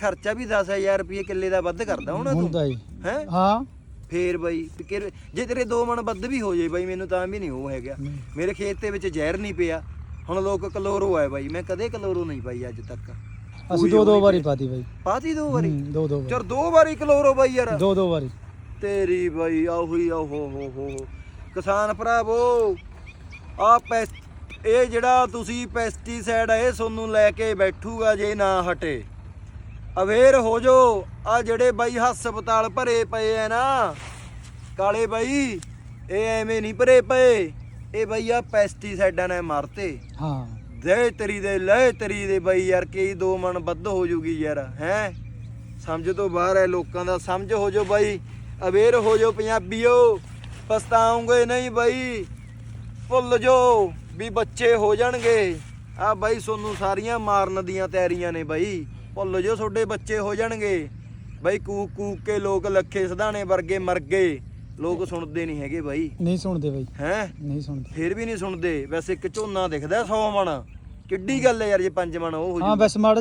ਖਰਚਾ ਵੀ 10000 ਰੁਪਏ ਕਿੱਲੇ ਦਾ ਵੱਧ ਕਰਦਾ ਹੋਣਾ ਤੂੰ। ਹੁੰਦਾ ਜੀ। ਹੈ? ਹਾਂ। ਫੇਰ ਬਾਈ ਕਿ- ਜੇ ਤੇਰੇ ਦੋ ਮਣ ਵੱਧ ਵੀ ਹੋ ਜਾਏ ਬਾਈ ਮੈਨੂੰ ਤਾਂ ਵੀ ਨਹੀਂ ਉਹ ਹੈਗਾ। ਨਹੀਂ। ਮੇਰੇ ਖੇਤ ਦੇ ਵਿੱਚ ਜ਼ਹਿਰ ਨਹੀਂ ਪਿਆ। ਹੁਣ ਲੋਕ ਕਲੋਰੋ ਆਏ ਬਾਈ। ਮੈਂ ਕਦੇ ਕਲੋਰੋ ਨਹੀਂ ਪਾਈ ਅੱਜ ਤੱਕ। ਅਸੀਂ ਦੋ ਦੋ ਵਾਰੀ ਪਾਤੀ ਬਾਈ। ਪਾਤੀ ਦੋ ਵਾਰੀ? ਹੂੰ, ਦੋ ਦੋ ਵਾਰੀ। ਚਰ ਦੋ ਵਾਰੀ ਕਲੋਰੋ ਬਾਈ ਯਾਰ। ਦੋ ਦੋ ਵਾਰੀ। ਤੇਰੀ ਬਾਈ ਆਹੋ ਆਹੋ ਹੋ ਹੋ ਹੋ ਕਿਸਾਨ ਭਰਾਵੋ ਆ ਪੈਸ ਇਹ ਜਿਹੜਾ ਤੁਸੀਂ ਪੈਸਟੀਸਾਈਡ ਇਹ ਤੁਹਾਨੂੰ ਲੈ ਕੇ ਬੈਠੂਗਾ ਜੇ ਨਾ ਹਟੇ। ਅਵੇਅਰ ਹੋ ਜੋ। ਆ ਜਿਹੜੇ ਬਾਈ ਹਸਪਤਾਲ ਭਰੇ ਪਏ ਐ ਨਾ ਕਾਲੇ ਬਾਈ ਇਹ ਐਵੇਂ ਨਹੀਂ ਭਰੇ ਪਏ। ਇਹ ਬਾਈ ਆ ਪੈਸਟੀਸਾਈਡਾਂ ਨੇ ਮਾਰਤੇ। ਹਾਂ। ਦੇ ਤੇਰੀ ਦੇ ਲੈ ਤੇਰੀ ਦੇ ਬਾਈ ਯਾਰ ਕਈ ਦੋ ਮਣ ਵੱਧ ਹੋ ਜੂਗੀ ਯਾਰ ਹੈ? ਸਮਝ ਤੋਂ ਬਾਹਰ ਹੈ ਲੋਕਾਂ ਦਾ ਸਮਝ ਹੋ ਜੋ ਬਾਈ। ਅਵੇਅਰ ਹੋ ਜੋ ਪੰਜਾਬੀਓ। ਪਛਤਾਉਂਗੇ ਨਹੀਂ ਬਾਈ। ਭੁੱਲ ਜੋ ਵੀ ਬੱਚੇ ਹੋ ਜਾਣਗੇ। ਆ ਬਾਈ ਸੋਨੂੰ ਸਾਰੀਆਂ ਮਾਰਨ ਦੀਆਂ ਤਿਆਰੀਆਂ ਨੇ ਬਾਈ। ਭੁੱਲ ਜੋ ਤੁਹਾਡੇ ਬੱਚੇ ਹੋ ਜਾਣਗੇ। ਬਾਈ ਕੂਕ ਕੂਕ ਕੇ ਲੋਕ ਲੱਖੇ ਸਧਾਣੇ ਵਰਗੇ ਮਰ ਗਏ। ਲੋਕ ਸੁਣਦੇ ਨਹੀਂ ਹੈਗੇ ਬਾਈ। ਨਹੀਂ ਸੁਣਦੇ ਬਾਈ। ਹੈ? ਨਹੀਂ ਸੁਣਦੇ। ਫੇਰ ਵੀ ਨਹੀਂ ਸੁਣਦੇ। ਵੈਸੇ ਇੱਕ ਝੋਨਾ ਦਿਖਦਾ 100 ਮਣ। ਕਿੱਡੀ ਗੱਲ ਹੈ ਯਾਰ ਜੇ 5 ਮਣ ਉਹ ਹੋ ਹਾਂ ਬਸ ਮਾੜਾ